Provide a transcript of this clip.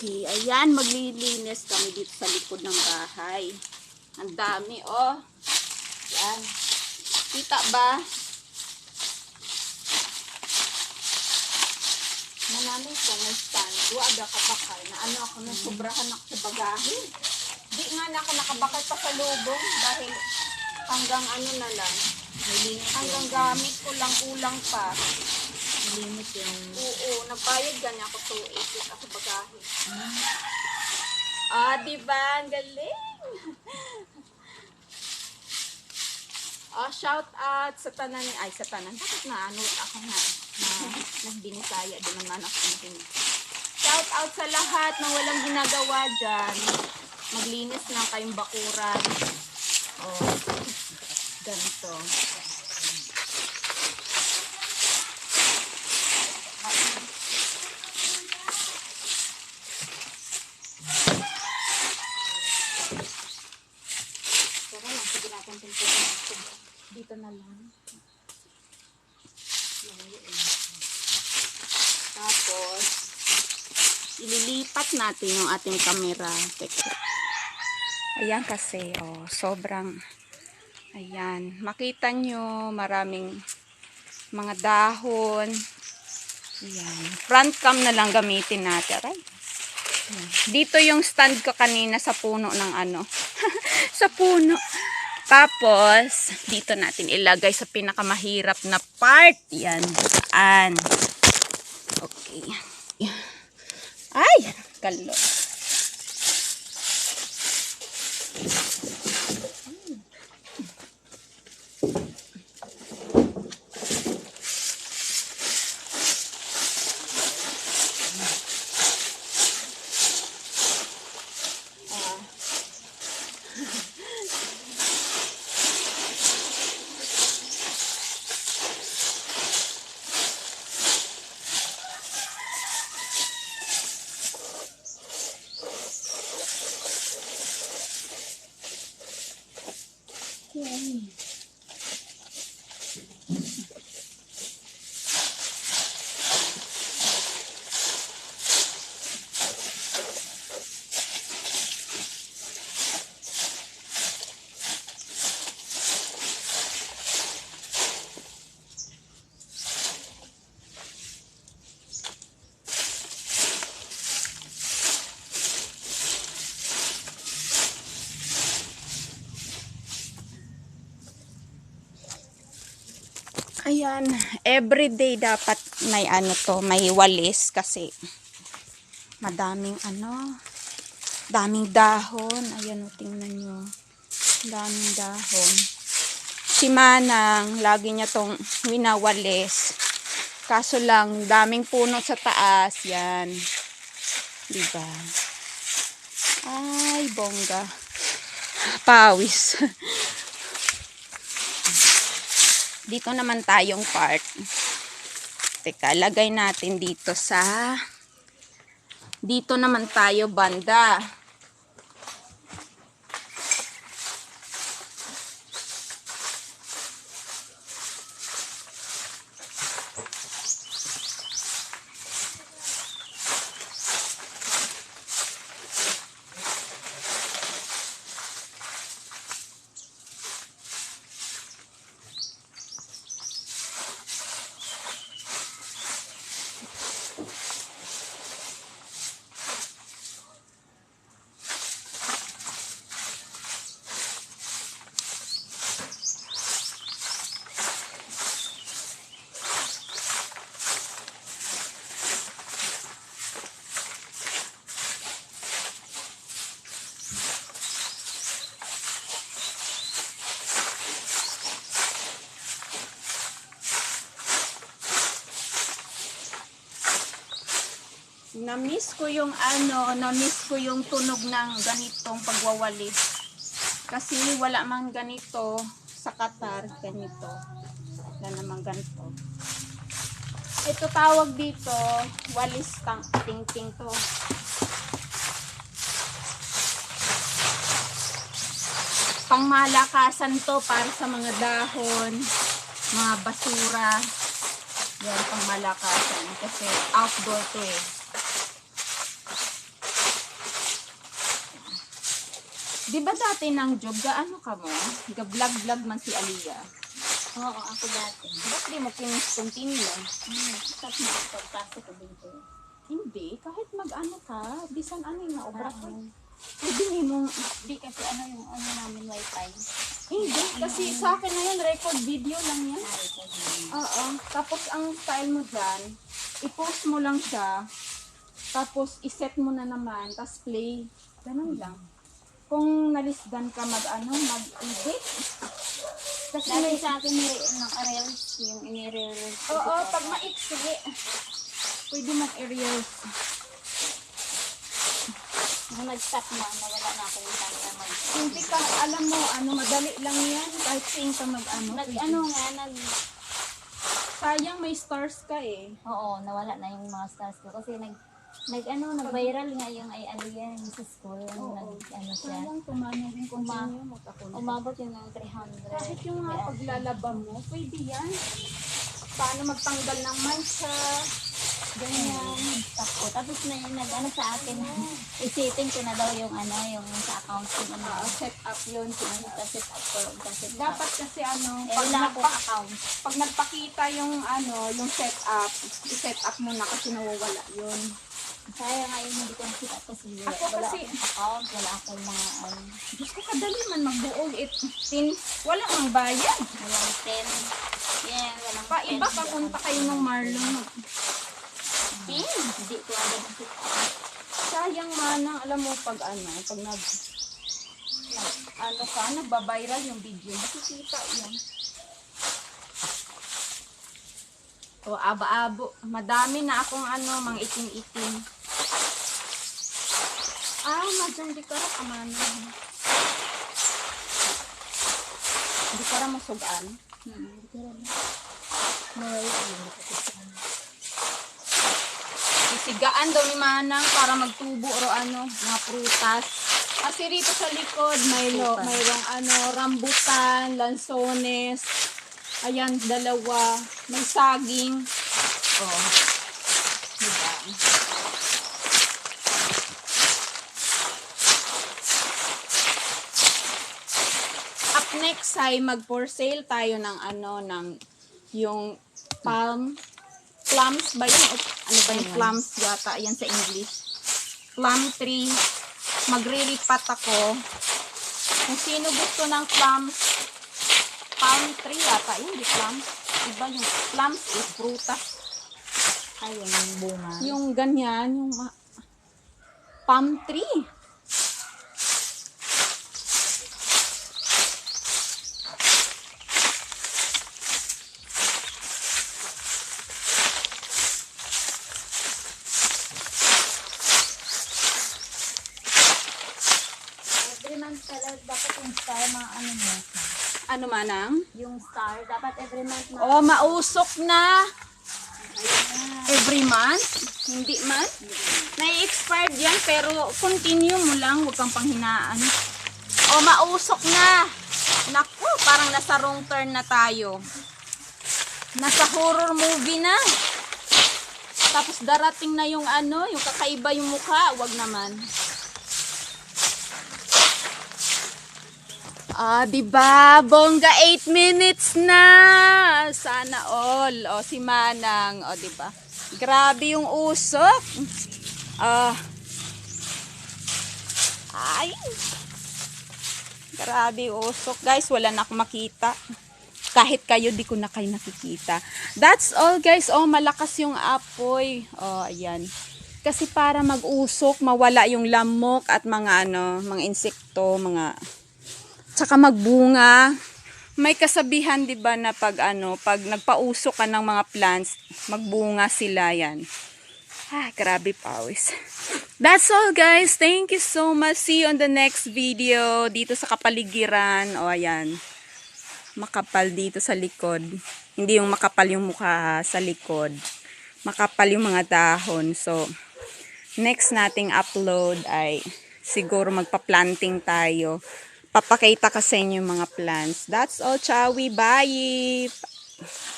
Okay, ayan, maglilinis kami dito sa likod ng bahay. Ang dami, oh. Yan. Kita ba? Mananay ko may stand. Wada ka bakay. Na ano ako, na sobrahan ako sa bagahe. Di nga na ako nakabakay pa sa lubong dahil hanggang ano na lang. Hanggang gamit ko lang kulang pa. Limit yung... Oo, nagbayad ganyan ako to 80 ako bagahe. Ah, di ba? Ang galing. Ah, shout out sa tanan ay sa tanan. Bakit na ano ako nga na nagbinisaya din naman ako. Shout out sa lahat na walang ginagawa diyan. Maglinis lang kayong bakuran. Oh, ganito. Tara lang, sige natin tingnan. Dito na lang. Tapos, ililipat natin yung ating camera. Ayan kasi, oh, sobrang, ayan, makita nyo, maraming mga dahon. Ayan, front cam na lang gamitin natin. Ayan. Dito yung stand ko kanina sa puno ng ano, sa puno. Tapos, dito natin ilagay sa pinakamahirap na part. Yan. An. Okay. Ay! Kalo. Ayan, everyday dapat may ano to, may walis kasi madaming ano, daming dahon. Ayan, tingnan nyo. Daming dahon. Si Manang, lagi niya tong winawalis. Kaso lang, daming puno sa taas. Yan. Diba? Ay, bongga. Pawis. dito naman tayong part. Teka, lagay natin dito sa dito naman tayo banda. Na-miss ko yung ano, na-miss ko yung tunog ng ganitong pagwawalis. Kasi wala mang ganito sa Qatar, ganito. Wala namang ganito. Ito tawag dito, walis tang ting-ting to. Pangmalakasan to para sa mga dahon, mga basura. Yan, pangmalakasan. Kasi outdoor to eh. Di ba dati ng job, gaano ka mo? Ga-vlog-vlog man si Aliyah. Oo, ako dati. Ba't di mo continue? Hmm, tapos na pagpasok ko dito. Hindi, kahit mag-ano ka, bisan ano yung naobra ko. Pwede mo, Hindi kasi ano yung ano namin wifi. hindi, kasi sa akin na yan, record video lang yan. Ay, ko din. Oo, tapos ang style mo dyan, i-post mo lang siya, tapos iset mo na naman, tapos play. Ganun lang. Kung nalisdan ka mag-ano, mag-edit. Kasi Dati may, sa akin may ng reels, yung inire-reels. oo, pag maiksi, pwede mag-aerials. Nung nag-stop na, nawala na ako yung kaya mag... Hindi ka, alam mo, ano, madali lang yan. Kahit saan ka mag-ano. Nag, pwede. ano nga, nag... Sayang may stars ka eh. Oo, nawala na yung mga stars ko. Kasi nag... Nag ano, nag-viral nga yung ay ano yan, sa school. Oo. Nag, ano siya. Sayang tumano rin kung Uma- sino. Umabot yun ng 300. Kahit yung mga paglalaba mo, pwede yan. Paano magtanggal ng mancha, ganyan. Tapos, tapos na yun, nag ano sa akin, isitin ko na daw yung ano, yung sa account ko. Ano, Ah, set up yun. set up ko, set up. Dapat kasi ano, Eh, pag, wala akong nagpa- account. pag nagpakita yung ano, yung set up, i-set up mo na kasi nawawala yun. Kaya nga yun, hindi ko na set up kasi Ako wala kasi- akong account, wala akong mga, ano, Diyos ko, kadali man magbuog it. Tin, wala mang bayad. walang 10. Yeah, walang Pa, iba 10. papunta kayo ng Marlon. Pin, hindi ko agad. Sayang manang, alam mo, pag ano, pag nag, nag ano ka, nagbabiral yung video, makikita yan. O, aba-abo. Madami na akong ano, mga itim-itim. Ah, madyan di. Di masugaan. Hmm, ko rin. Yun, hindi ko set up. Isigaan daw ni Manang para magtubo o ano, mga prutas. Kasi rito sa likod, may lo, mayroong ano, rambutan, lansones. Ayan, dalawa. May saging. Oh. Diba? Up next ay mag for sale tayo ng ano, ng yung palm plums ba yun? O, ano ba yung plums yata? Yan sa English. Plum tree. Magriripat ako. Kung sino gusto ng plums, palm tree yata. Yun, di plums. Iba yung plums is prutas. Ayun, yung bunga. Yung ganyan, yung palm tree. Every month talaga, dapat yung star, mga ano mo. Ano manang? Yung star, dapat every month na. Oh, mausok na. Every month? Hindi man? Nai-expired yan, pero continue mo lang, huwag kang panghinaan. Oh, mausok na. Naku, parang nasa wrong turn na tayo. Nasa horror movie na. Tapos darating na yung ano, yung kakaiba yung mukha, wag naman. Ah, di ba? Bongga 8 minutes na. Sana all. O si Manang, o di ba? Grabe yung usok. Ah. ay. Grabe usok. Guys, wala na akong makita. Kahit kayo, di ko na kayo nakikita. That's all, guys. Oh, malakas yung apoy. Oh, ayan. Kasi para mag-usok, mawala yung lamok at mga ano, mga insekto, mga tsaka magbunga. May kasabihan 'di ba na pag ano, pag nagpausok ka ng mga plants, magbunga sila 'yan. Ah, grabe pawis. That's all guys. Thank you so much. See you on the next video dito sa kapaligiran. O ayan. Makapal dito sa likod. Hindi yung makapal yung mukha ha, sa likod. Makapal yung mga dahon. So, next nating upload ay siguro magpa-planting tayo. Papakita ka sa inyo mga plants. That's all, Chawi. Bye!